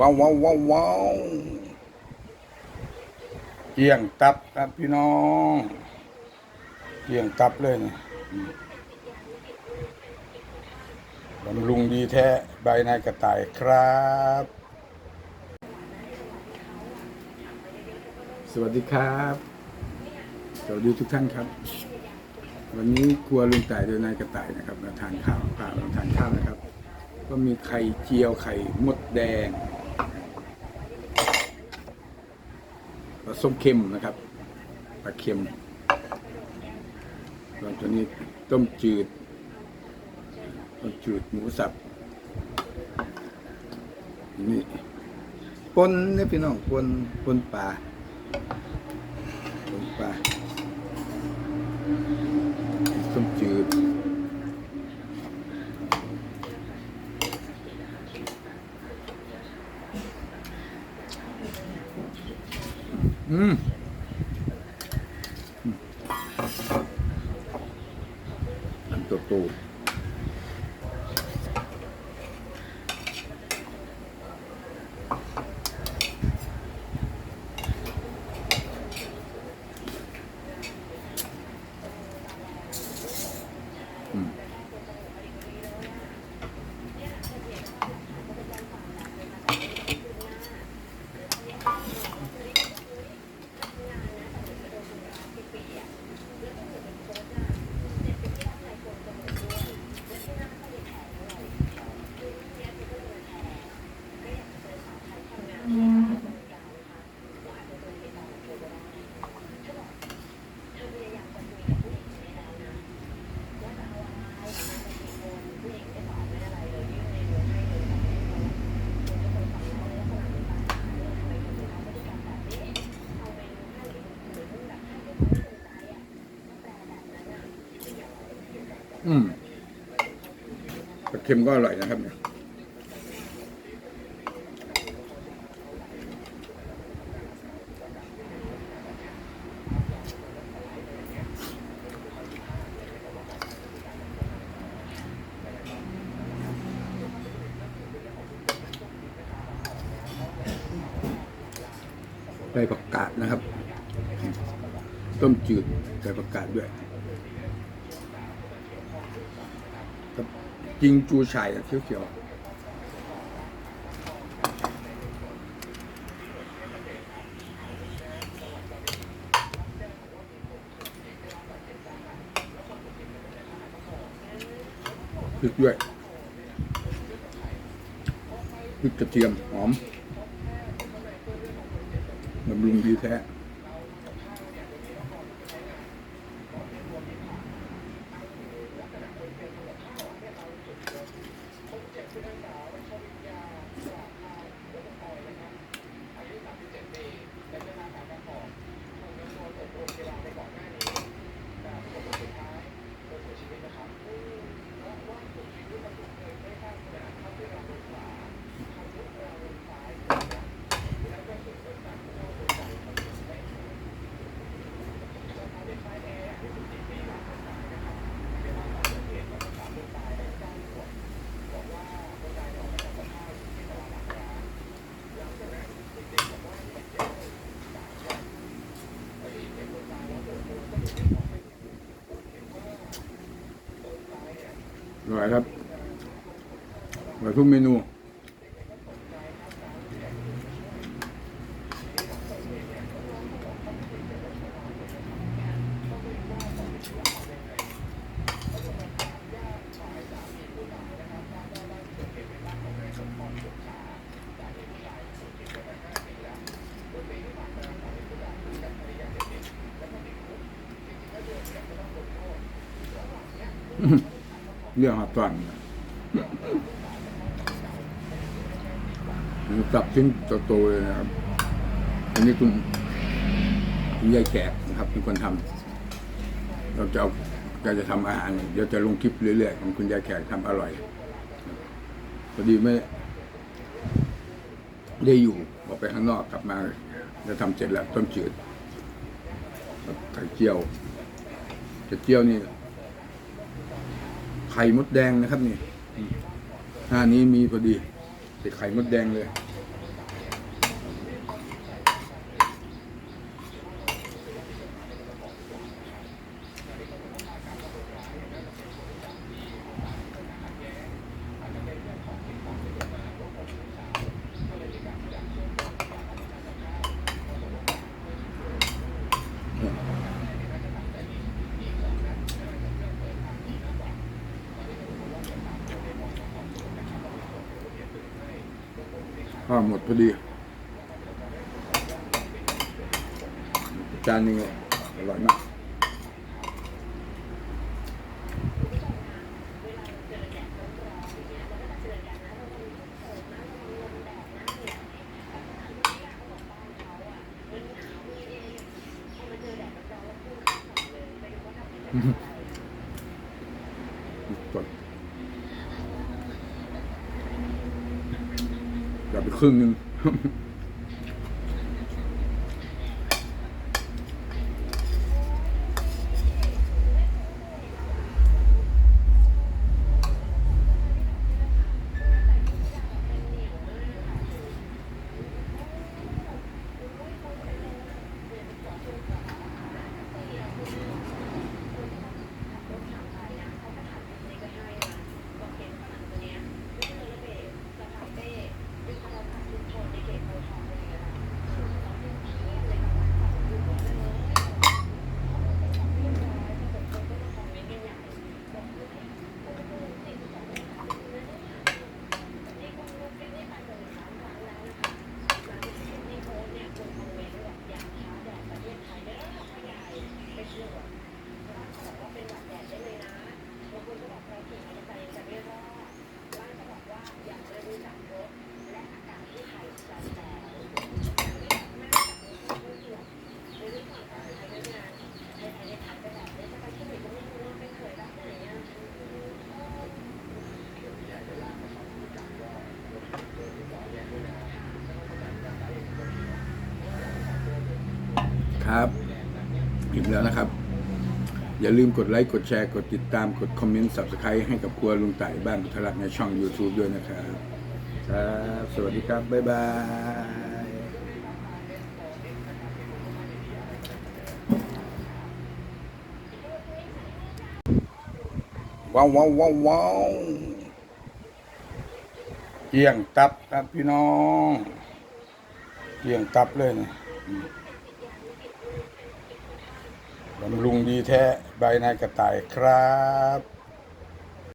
ว้าวว้าวว้าววาวเกี่ยงตับครับพี่น้องเกี่ยงตับเลยนี่บำรุงดีแท้ใบนายกระต่ายครับ สวัสดีครับ สวัสดีทุกท่านครับ วันนี้ครัวลุงต่ายโดยนายกระต่ายนะครับมาทานข้าวพามาทานข้าวนะครับ ก็มีไข่เจียวไข่มดแดงปลา ส้มเค็มนะครับปลาเค็มส่วนตัวนี้ต้มจืดต้มจืดหมูสับนี่ปนเนี่ยพี่น้องปนปนปลาปนปลาต้มจืด อืมอื ค็มก็อร่อยนะครับเนี่ยใส่ผักกาดนะครับ ต้มจืดใส่ผักกาดด้วย กับ จิงจูฉ่ายเขียวๆพริกด้วยพริกกระเทียมหอมบำรุงดีแท้ president of อร่อยทุกเมนู เรื่องหับตอน หมูสับชิ้นโตๆเลยนะครับ อันนี้คุณคุณยายแขกนะครับเป็นคนทำเราจะเอาเราจะทำอาหารเดี๋ยวจะลงคลิปเรื่อยๆของคุณยายแขกทำอร่อยพอดีไม่ได้อยู่ออกไปข้างนอกกลับมาจะทำเสร็จแล้วต้มจืดไข่เจียวไข่เจียวนี่ไข่มดแดงนะครับนี่หน้านี้มีพอดี ใส่ไข่มดแดงเลย ข้าวหมดพอดี จานนี้อร่อยมากก อย่าไปครึ่งนึง ครับอิ่มแล้วนะครับ อย่าลืมกดไลค์ กดแชร์ กดติดตาม กดคอมเมนต์ subscribe ให้กับครัวลุงไต่บ้านพุทธรักษ์ในช่อง YouTube ด้วยนะครับ ครับ สวัสดีครับ บ๊ายบายว้าวว้าวว้าวว้าวเกี่ยงตับครับพี่น้องเกี่ยงตับเลยนะ บำรุงดีแท้ใบนายกระต่ายครับ